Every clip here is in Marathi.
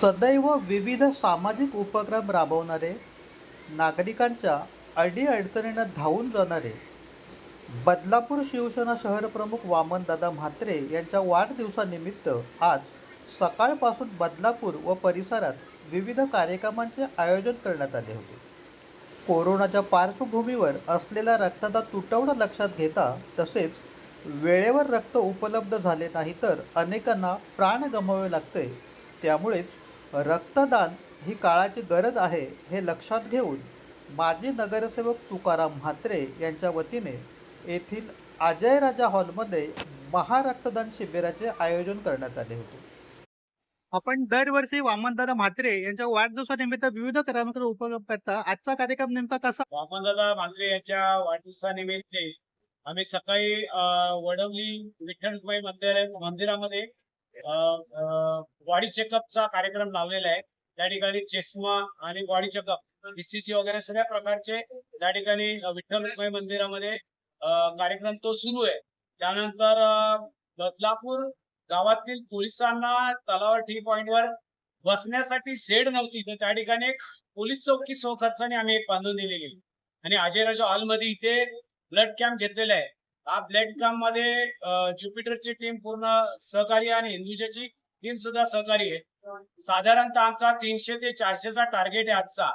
सदैव विविध सामाजिक उपक्रम राबवणारे नागरिकांच्या अडीअडचणींना धावून जाणारे बदलापूर शिवसेना शहरप्रमुख वामनदादा म्हात्रे यांच्या वाढदिवसानिमित्त आज सकाळपासून बदलापूर व परिसरात विविध कार्यक्रमांचे आयोजन करण्यात आले होते. कोरोनाच्या पार्श्वभूमीवर असलेला रक्ताचा तुटवडा लक्षात घेता तसेच वेळेवर रक्त उपलब्ध झाले नाही तर अनेकांना प्राण गमावे लागते. त्यामुळेच रक्तदान ही काळाची गरज आहे हे लक्षात घेऊन माजी नगरसेवक तुकाराम म्हात्रे यांच्या वतीने येथील अजयराजा हॉलमध्ये महारक्तदान शिबिराचे आयोजन करण्यात आले होते. आपण दरवर्षी वामनदादा म्हात्रे यांच्या वाढदिवसानिमित्त विविध कार्यक्रम उपक्रम करता. आजचा कार्यक्रम नेमका कसा? वामनदादा मांत्रे यांच्या वाढदिवसानिमित्त आम्ही सकाळी अं, वडवली विठ्ठल मंदिरामध्ये बॉडी चेकअपचा कार्यक्रम लावलेला आहे. त्या ठिकाणी चष्मा आणि बॉडी चेकअप बीसीसी वगैरे सगळ्या प्रकारचे त्या ठिकाणी विठ्ठल मंदिरामध्ये कार्यक्रम तो सुरू आहे. त्यानंतर बदलापूर गावातील पोलिसांना तलावर टी पॉइंटवर बसण्यासाठी शेड नव्हती. तर त्या ठिकाणी एक पोलीस चौकी सो खर्चाने आम्ही एक बांधून दिलेली गेली आणि अजयराजा हॉलमध्ये इथे ब्लड कॅम्प घेतलेला आहे. हा ब्लड कॅम्पमध्ये ज्युपिटरची टीम पूर्ण सहकारी आणि हिंदुजाची टीम सुद्धा सहकारी आहे साधारणतः आमचा तीनशे ते चारशेचा टार्गेट आहे आजचा.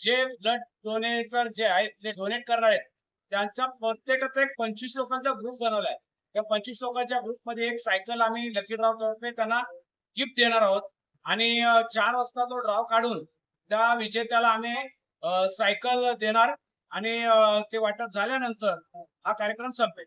जे ब्लड डोनेटर जे आहेत ते डोनेट करणार आहेत त्यांचा प्रत्येकाचा एक पंचवीस लोकांचा ग्रुप बनवलाय त्या पंचवीस लोकांच्या ग्रुपमध्ये एक सायकल आम्ही लकी ड्रॉ तर्फे त्यांना गिफ्ट देणार आहोत. आणि चार वाजता तो ड्रॉ काढून त्या विजेत्याला आम्ही सायकल देणार. आणि ते वाटप झाल्यानंतर हा कार्यक्रम संपेल.